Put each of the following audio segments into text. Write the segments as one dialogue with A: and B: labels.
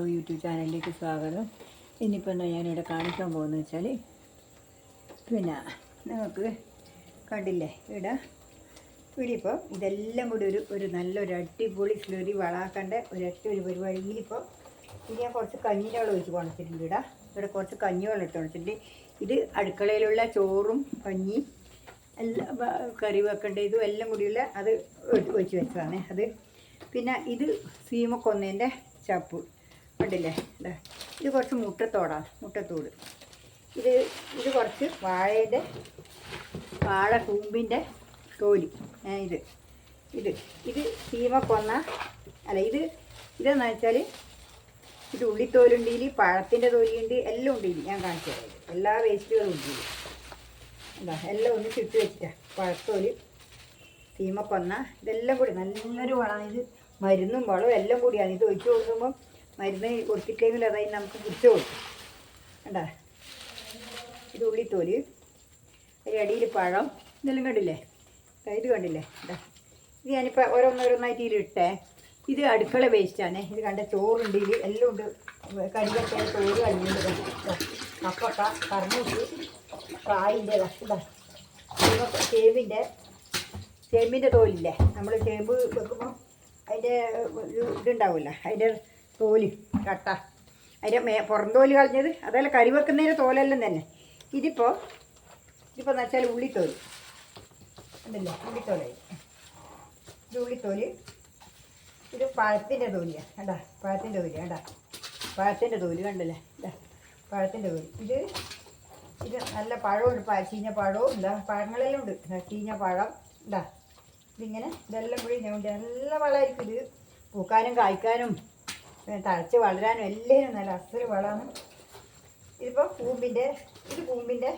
A: Blow YouTube ചാനലിലേക്ക് സ്വാഗതം. ഇന്നിപ്പോൾ എന്നാൽ ഞാനിവിടെ കാണിക്കാൻ പോകുന്നത് വെച്ചാൽ പിന്നെ നമുക്ക് കണ്ടില്ലേ ഇവിടെ ഇവിടെ ഇപ്പോൾ ഇതെല്ലാം കൂടി ഒരു ഒരു നല്ലൊരു അടിപൊളി സ്ലറി വളാക്കേണ്ട ഒരൊറ്റ ഒരു പരിപാടി. ഇതിലിപ്പോൾ ഇനി ഞാൻ കുറച്ച് കഞ്ഞിവെള്ളം ഒഴിച്ച് കൊണ്ടിട്ടുണ്ട് ഇവിടെ ഇവിടെ കുറച്ച് കഞ്ഞിവെള്ളം ഇട്ട് കൊണ്ടിട്ടുണ്ട് ഇത് അടുക്കളയിലുള്ള ചോറും കഞ്ഞി എല്ലാം കറി വെക്കേണ്ട ഇതും എല്ലാം കൂടിയുള്ള അത് ഒഴി- ഒഴിച്ച് വെച്ചതാണ്. അത് പിന്നെ ഇത് സീമക്കൊന്നേന്റെ ചപ്പ്. കണ്ടില്ലേ? ഇതാ ഇത് കുറച്ച് മുട്ടത്തോടാണ് മുട്ടത്തോട്. ഇത് ഇത് കുറച്ച് വാഴയുടെ വാഴ കൂമ്പിന്റെ തോലി. ഇത്. ഇത്. ഇത് ഇത് കൊന്ന അല്ല ഇത് ഇതെന്ന് വെച്ചാൽ ഇത് ഉള്ളിത്തോലുണ്ട് ഇതിൽ പഴത്തിന്റെ തോലിയുണ്ട് എല്ലാം ഉണ്ട് ഞാൻ കാണിച്ചു തരാം. എല്ലാ വേസ്റ്റുകളും ഉണ്ട് എന്താ എല്ലാം ഒന്ന് ചുറ്റി വെച്ചിട്ടാ. പഴത്തോൽ തീമക്കൊന്ന ഇതെല്ലാം കൂടി നല്ലൊരു വളമാണ്. ഇത് മരുന്നും വളവും എല്ലാം കൂടിയാണ്. ഇത് ഒഴിച്ചു കൊടുക്കുമ്പോൾ മരുന്ന് കൊടുത്തിട്ടെങ്കിൽ അതായി നമുക്ക് കുടിച്ചു കൊടുക്കും. കണ്ടാ? ഇത് ഉള്ളിത്തോൽ അതിന്റെ അടിയിൽ പഴം ഇതെല്ലാം കണ്ടില്ലേ? ഇത് കണ്ടില്ലേ? ഇതാ ഇത് ഞാനിപ്പോൾ ഓരോന്നോരോന്നായിട്ട് ഇതിലിട്ടേ ഇത് അടുക്കള വേസ്റ്റാണ് ഇത് കണ്ട ചോറുണ്ട് ഇതിൽ എല്ലാം ഉണ്ട്. കരികട്ട ചോറ് കഴിഞ്ഞിട്ടുണ്ട് കപ്പക്ക കറന്നൂട്ട് കായിന്റെ ചേമ്പിന്റെ ചേമ്പിന്റെ തോലില്ലേ? നമ്മൾ ചേമ്പ് വെക്കുമ്പോൾ അതിന്റെ ഇതുണ്ടാവില്ല അതിന്റെ തോൽ കട്ട. അതിന്റെ മേ പുറം തോൽ കളഞ്ഞത് അതല്ല കറി വെക്കുന്നതിന്റെ തോലെല്ലാം തന്നെ. ഇതിപ്പോൾ ഇതിപ്പോൾ എന്ന് വെച്ചാൽ ഉള്ളിത്തോൽ. ഉണ്ടല്ലോ ഉള്ളിത്തോലായി ഇത് ഉള്ളിത്തോൽ. ഇത് പഴത്തിന്റെ തോലിയാണ് കണ്ടാ? പഴത്തിന്റെ തോൽ കണ്ടാ? പഴത്തിന്റെ തോൽ കണ്ടല്ലേ? ഇതാ പഴത്തിന്റെ തോൽ. ഇത് ഇത് നല്ല പഴമുണ്ട്. ചീഞ്ഞ പഴവും ഇല്ല പഴങ്ങളെല്ലാം ഉണ്ട്. ചീഞ്ഞ പഴം. ഇതാ ഇതിങ്ങനെ ഇതെല്ലാം കൂടി ഞാൻ നല്ല വളമായിരിക്കും ഇത്. പൂക്കാനും കായ്ക്കാനും. തഴച്ച് വളരാനും എല്ലാവരും നല്ല അസുര വളമാണ്. ഇതിപ്പോൾ കൂമ്പിന്റെ ഇത് കൂമ്പിന്റെ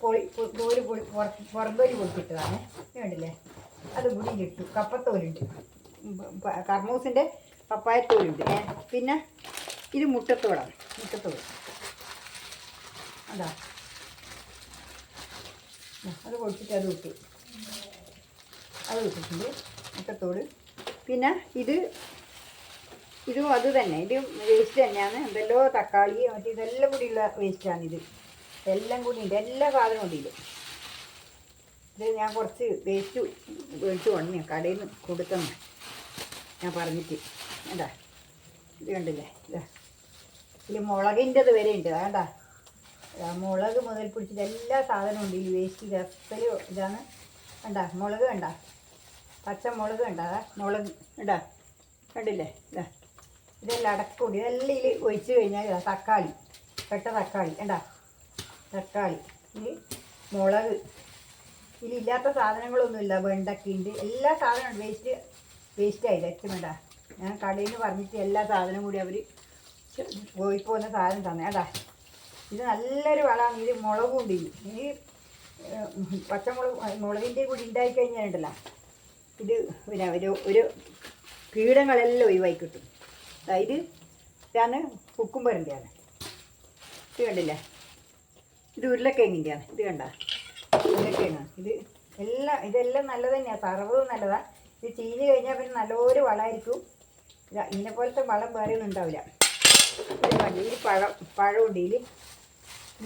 A: പൊളി തോൽ പൊളി പുറന്തോൽ പൊളിച്ചിട്ടതാണ്. കണ്ടില്ലേ? അത് കൂടി ഇട്ടു. കപ്പത്തോലുണ്ട്. കർമൂസിന്റെ പപ്പായത്തോലുണ്ട് പിന്നെ ഇത് മുട്ടത്തോടാണ്. മുട്ടത്തോട്. അതാ. അത് പൊടിച്ചിട്ട് അത് വിട്ടു അത് വിട്ടിട്ടുണ്ട് മുട്ടത്തോട്. പിന്നെ ഇത് ഇതും അത് തന്നെ. ഇത് വേസ്റ്റ് തന്നെയാണ്. എന്തെല്ലോ തക്കാളി മറ്റേ ഇതെല്ലാം കൂടിയുള്ള ഇത്. എല്ലാം കൂടി ഉണ്ട്. എല്ലാ സാധനവും ഉണ്ട് ഇത്. ഞാൻ കുറച്ച് വേസ്റ്റ് മേടിച്ച് കൊണ്ടു കടയിൽ നിന്ന് കൊടുത്തെന്ന് ഞാൻ പറഞ്ഞിട്ട്. എന്താ ഇത് കണ്ടില്ലേ? ഇതാ. ഇതിൽ മുളകിന്റെത് വരെ ഉണ്ട്. വേണ്ട മുളക് മുതൽ പിടിച്ചിട്ട് എല്ലാ സാധനവും ഉണ്ട്. ഈ വേസ്റ്റ് രസൽ ഇതാണ്. കണ്ട? മുളക് കണ്ട? പച്ചമുളക് അതാ മുളക്. വേണ്ട കണ്ടില്ലേ? ഇതാ. ഇതെല്ലാം അടക്കൂടി. ഇതെല്ലാം ഇതിൽ ഒഴിച്ച് കഴിഞ്ഞാൽ തക്കാളി പെട്ട തക്കാളി കണ്ടാ? തക്കാളി ഇതിൽ മുളക്. ഇതിലില്ലാത്ത സാധനങ്ങളൊന്നുമില്ല വെണ്ടക്കയുണ്ട് എല്ലാ സാധനവും വേസ്റ്റ് വേസ്റ്റ് ആയില്ല ഏറ്റവും വേണ്ട ഞാൻ കടയിൽ നിന്ന് പറഞ്ഞിട്ട് എല്ലാ സാധനവും കൂടി അവർ പോയി പോകുന്ന സാധനം തന്നെ. ഏടാ ഇത് നല്ലൊരു വളമാണ്. ഇത് മുളകും ഉണ്ട് ഇനി പച്ചമുളക് മുളകിന്റെ കൂടി ഉണ്ടായി കഴിഞ്ഞാലുണ്ടല്ലോ ഇത് പിന്നെ ഒരു ഒരു കീടങ്ങളെല്ലാം ഒഴിവായി കിട്ടും. അതായത് ഇതാണ് കുക്കുംബറിന്റെയാണ്. ഇത് കണ്ടില്ലേ? ഇത് ഉരുളക്കിഴങ്ങിന്റെയാണ്. ഇത് കണ്ട? ഉരുളക്കിഴങ്ങാണ് ഇത് എല്ലാം ഇതെല്ലാം നല്ലത് തന്നെയാണ് സർവതും നല്ലതാണ് ഇത് ചീഞ്ഞ് കഴിഞ്ഞാൽ പിന്നെ നല്ലൊരു വളമായിരിക്കും. ഇതാ ഇതിനെ പോലത്തെ വളം വേറെ ഒന്നും ഉണ്ടാവില്ല. ഇത് കണ്ടു? ഇതിൽ പഴം പഴമുണ്ട് ഇതിൽ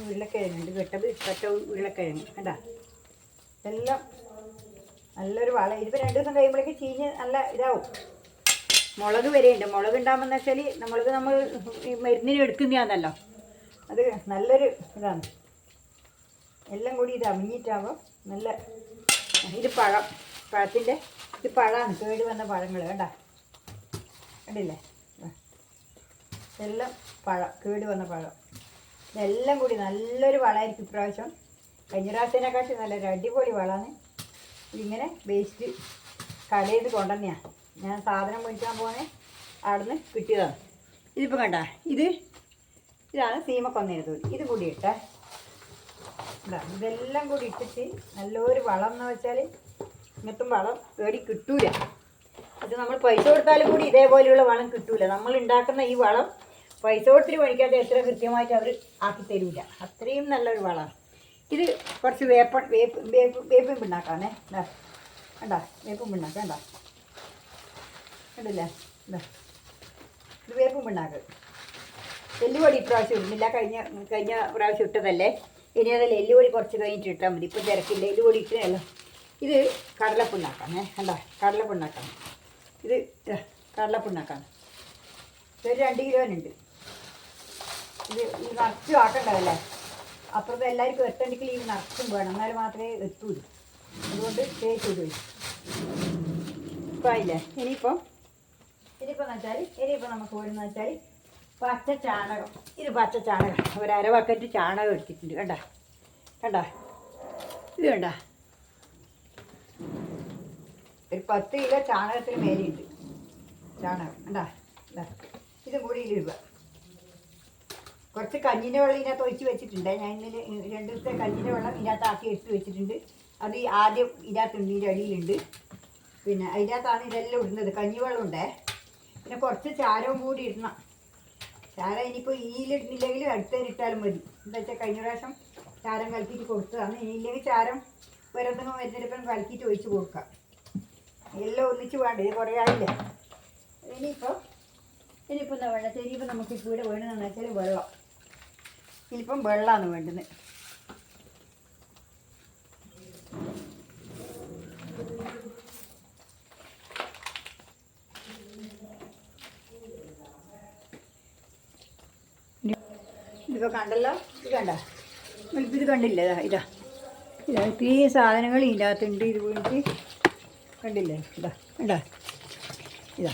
A: ഉരുളക്കിഴങ്ങുണ്ട് കെട്ടത് കെട്ട ഉരുളക്കിഴങ്ങ്. കണ്ടാ? എല്ലാം നല്ലൊരു വളം. ഇതിപ്പോൾ രണ്ട് ദിവസം കഴിയുമ്പോഴേക്ക് ചീഞ്ഞ് നല്ല ഇതാവും. മുളക് വരെയുണ്ട്. മുളക് ഉണ്ടാകുമ്പോൾ വെച്ചാൽ നമ്മൾക്ക് നമ്മൾ ഈ മരുന്നിന് എടുക്കുന്നതാണല്ലോ അത് നല്ലൊരു ഇതാണ്. എല്ലാം കൂടി ഇത് അമിഞ്ഞിട്ടാകുമ്പോൾ നല്ല ഇത് പഴം പഴത്തിന്റെ ഇത് പഴമാണ് കേട് വന്ന പഴങ്ങൾ കേട്ടാ കണ്ടില്ലേ. എല്ലാം പഴം കേട് വന്ന പഴം. ഇതെല്ലാം കൂടി നല്ലൊരു വളമായിരിക്കും ഇപ്രാവശ്യം. കഴിഞ്ഞ പ്രാവശ്യത്തിനെക്കാട്ടി നല്ലൊരു അടിപൊളി വളമാണ്. ഇതിങ്ങനെ വേസ്റ്റ് കടയിൽ നിന്ന് കൊണ്ടുവന്നെയാണ് ഞാൻ സാധനം മേടിക്കാൻ പോണേ. അവിടുന്ന് കിട്ടിയതാണ് ഇതിപ്പോൾ കണ്ട ഇത് ഇതാണ് സീമക്കൊന്നേത് ഇത് കൂടി ഇട്ടേ. ഇതെല്ലാം കൂടി ഇട്ടിട്ട് നല്ലൊരു വളം എന്ന് വെച്ചാൽ ഇങ്ങനത്തെ വളം പേടി കിട്ടൂല. ഇത് നമ്മൾ പൈസ കൊടുത്താലും കൂടി ഇതേപോലെയുള്ള വളം കിട്ടൂല. നമ്മൾ ഉണ്ടാക്കുന്ന ഈ വളം പൈസ കൊടുത്തിട്ട് മേടിക്കാതെ എത്ര കൃത്യമായിട്ട് അവർ ആക്കി തരൂല. അത്രയും നല്ലൊരു വളമാണ്. ഇത് കുറച്ച് വേപ്പ വേപ്പ് വേപ്പ് വേപ്പും പിണ്ണാക്കാണേ കണ്ടാ വേപ്പും പിണ്ണാക്കാം കണ്ടാ. കണ്ടില്ലേ? ഇതാ വേപ്പും പിണ്ണാക്ക്. എല്ലുപൊടി ഇപ്രാവശ്യം ഇടുന്നില്ല. കഴിഞ്ഞ കഴിഞ്ഞ പ്രാവശ്യം ഇട്ടതല്ലേ? ഇനി അതല്ല എല്ലുപൊടി കുറച്ച് കഴിഞ്ഞിട്ട് ഇട്ടാൽ മതി. ഇപ്പം തിരക്കില്ല. എല്ലുപൊടി ഇട്ടതല്ലോ ഇത് കടലപ്പിണ്ണാക്കാണ്. കണ്ടോ? കടലപ്പിണ്ണാക്കാണ്. ഇത് കടലപ്പുണ്ണാക്കാം ഇതൊരു രണ്ട് കിലോനുണ്ട്. ഇത് ഈ നിറച്ചും ആക്കണ്ടതല്ലേ? അപ്പുറത്ത് എല്ലാവർക്കും എത്തണ്ടെങ്കിൽ ഈ നിറച്ചും വേണം. എന്നാൽ മാത്രമേ എത്തൂള്ളൂ. അതുകൊണ്ട് തേച്ച് ഇപ്പം ആയില്ലേ? ഇനിയിപ്പം ഇനിയിപ്പോൾ എന്ന് വെച്ചാൽ ഇനിയിപ്പോൾ നമുക്ക് ഓടുന്ന വെച്ചാൽ പച്ച ചാണകം. ഇത് പച്ച ചാണകം. ഒരു അര ബക്കറ്റ് ചാണകം എടുത്തിട്ടുണ്ട്. കണ്ട? കണ്ട? ഇത് കണ്ട? ഒരു പത്ത് കിലോ ചാണകത്തിന് മേലെയുണ്ട്. ചാണകം. കണ്ട? ഇതും. കൂടി ഇതിലിടുക കുറച്ച് കഞ്ഞിന്റെ വെള്ളം ഇതിനകത്ത് ഒഴിച്ച് വെച്ചിട്ടുണ്ട്. ഞാൻ ഇന്നലെ രണ്ട് ദിവസത്തെ കഞ്ഞിന്റെ വെള്ളം ഇതിനകത്ത് ആക്കി എടുത്ത് വെച്ചിട്ടുണ്ട്. അത് ആദ്യം ഇതിനകത്തുണ്ട് ഇതിന്റെ അടിയിലുണ്ട്. പിന്നെ അതിനകത്താണ് ഇതെല്ലാം ഇടുന്നത്. കഞ്ഞിവെള്ളം ഉണ്ടേ പിന്നെ കുറച്ച് ചാരവും കൂടി ഇടണം. ചാരം ഇനിയിപ്പോൾ ഈയിലിടുന്നില്ലെങ്കിൽ ഇട്ടാലും മതി. എന്താ വെച്ചാൽ കഴിഞ്ഞ പ്രാവശ്യം ചാരം കലക്കിയിട്ട് കൊടുത്തതാണ് ഇനിയില്ലെങ്കിൽ ചാരം വരുന്നതും വരുന്നതിപ്പം കലക്കിയിട്ട് ഒഴിച്ച് കൊടുക്കാം. എല്ലാം ഒന്നിച്ച് വേണ്ട? ഇത് കുറേ ആയില്ല? ഇനിയിപ്പോൾ ഇനിയിപ്പോൾ എന്താ വേണ്ടത്? ഇനിയിപ്പോൾ നമുക്ക് ഇവിടെ വേണമെന്ന് വെച്ചാൽ വെള്ളം. ഇനിയിപ്പം വെള്ളമാണ് വേണ്ടുന്നത്. ഇതിപ്പോൾ കണ്ടല്ലോ? ഇത് കണ്ട? ഇത് കണ്ടില്ലേ? ഇതാ ഇതാ. ഇതാ ഇത്രയും സാധനങ്ങൾ ഇതിനകത്തുണ്ട് ഇത് പോയിട്ട് കണ്ടില്ലേ? ഇതാ കണ്ടാ? ഇതാ.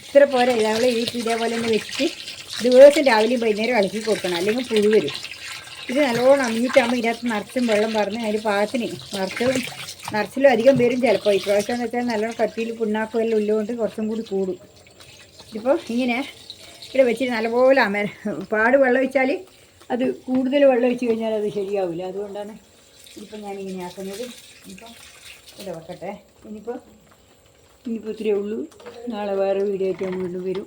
A: ഇത്ര പോരെ. ഇതാ ഈ ഇതേപോലെ തന്നെ വെച്ചിട്ട് ദിവസം രാവിലെയും വൈകുന്നേരം ഇളക്കി കൊടുക്കണം. അല്ലെങ്കിൽ പുഴു വരും. ഇത് നല്ലോണം അമ്മിയിട്ടാകുമ്പോൾ ഇതിനകത്ത് നിറച്ചും വെള്ളം പറഞ്ഞ് അതിന് പാകത്തിന് നിറച്ചും നിറച്ചിലും അധികം പേരും ചിലപ്പോൾ ഇപ്രാവശ്യം എന്ന് വെച്ചാൽ നല്ലോണം കട്ടിയിൽ പുണ്ണാക്കുമെല്ലാം ഉള്ളതുകൊണ്ട് കുറച്ചും കൂടി കൂടും. ഇപ്പോൾ ഇങ്ങനെ ഇവിടെ വെച്ചിട്ട് നല്ലപോലെ അമര പാട് വെള്ളം ഒഴിച്ചാൽ അത് കൂടുതൽ വെള്ളം ഒഴിച്ച് കഴിഞ്ഞാൽ അത് ശരിയാവില്ല. അതുകൊണ്ടാണ് ഇപ്പം ഞാൻ ഇങ്ങനെ ആക്കുന്നത്. ഇപ്പം ഇത് വെക്കട്ടെ. ഇനിയിപ്പോൾ ഇനിയിപ്പോൾ ഇത്രയേ ഉള്ളൂ. നാളെ വേറെ വീഡിയോ ആയിട്ട് ഞാൻ വീണ്ടും വരും.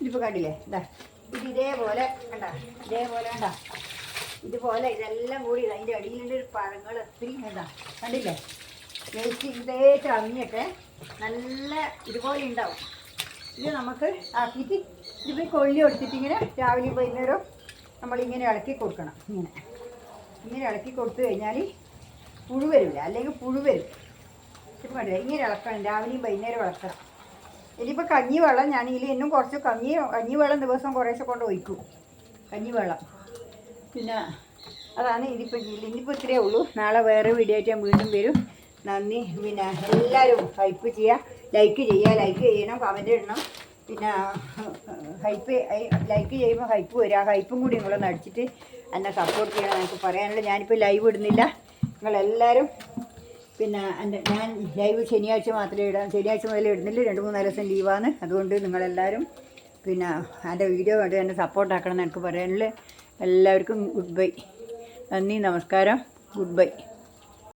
A: ഇതിപ്പോൾ കണ്ടില്ലേ? എന്താ ഇത് ഇതേപോലെ കണ്ട? ഇതേപോലെ കണ്ട? ഇതുപോലെ ഇതെല്ലാം കൂടി അതിന്റെ അടിയിലുള്ള പഴങ്ങൾ ഒത്തിരി എന്താ കണ്ടില്ലേ? വേസ്റ്റ് ഇതേ അങ്ങിയൊക്കെ നല്ല ഇതുപോലെ ഉണ്ടാവും. ഇത് നമുക്ക് ആക്കിയിട്ട് ഇതിപ്പോൾ കൊള്ളി കൊടുത്തിട്ട് ഇങ്ങനെ രാവിലെ വൈകുന്നേരം നമ്മളിങ്ങനെ ഇളക്കി കൊടുക്കണം. ഇങ്ങനെ. ഇങ്ങനെ ഇളക്കി കൊടുത്തു കഴിഞ്ഞാൽ പുഴു വരില്ല അല്ലെങ്കിൽ പുഴു വരും. ഇങ്ങനെ ഇളക്കണം. രാവിലെയും വൈകുന്നേരം ഇളക്കണം. ഇനിയിപ്പോൾ കഞ്ഞി വെള്ളം ഇതിൽ ഇന്നും കുറച്ച് കഞ്ഞി കഞ്ഞി വെള്ളം ദിവസം കുറേശ്ശെ കൊണ്ട് ഒഴിക്കും. കഞ്ഞി വെള്ളം പിന്നെ അതാണ് ഇതിപ്പോൾ ഇനിയിപ്പോൾ ഇത്രയേ ഉള്ളൂ. നാളെ വേറെ വീഡിയോ ആയിട്ട് ഞാൻ വീണ്ടും വരും. നന്ദി. പിന്നെ എല്ലാവരും ഹൈപ്പ് ചെയ്യുക. ലൈക്ക് ചെയ്യുക. ലൈക്ക് ചെയ്യണം. കമന്റ് ഇടണം. പിന്നെ ഹൈപ്പ് ലൈക്ക് ചെയ്യുമ്പോൾ ഹൈപ്പ് വരിക ഹൈപ്പും കൂടി നിങ്ങളൊന്ന് അടിച്ചിട്ട് എന്നെ സപ്പോർട്ട് ചെയ്യണം എനിക്ക് പറയാനുള്ള ഞാനിപ്പോൾ ലൈവ് ഇടുന്നില്ല. നിങ്ങളെല്ലാവരും പിന്നെ എന്റെ ഞാൻ ലൈവ് ശനിയാഴ്ച മാത്രമേ ഇടാം. ശനിയാഴ്ച മുതൽ ഇടുന്നില്ല. രണ്ട് മൂന്ന് ദിവസം ലീവാണ് അതുകൊണ്ട് നിങ്ങളെല്ലാവരും പിന്നെ എന്റെ വീഡിയോ കണ്ട് എന്നെ സപ്പോർട്ടാക്കണം എന്ന് എനിക്ക് പറയാനുള്ള എല്ലാവർക്കും ഗുഡ് ബൈ നന്ദി. നമസ്കാരം. Good bye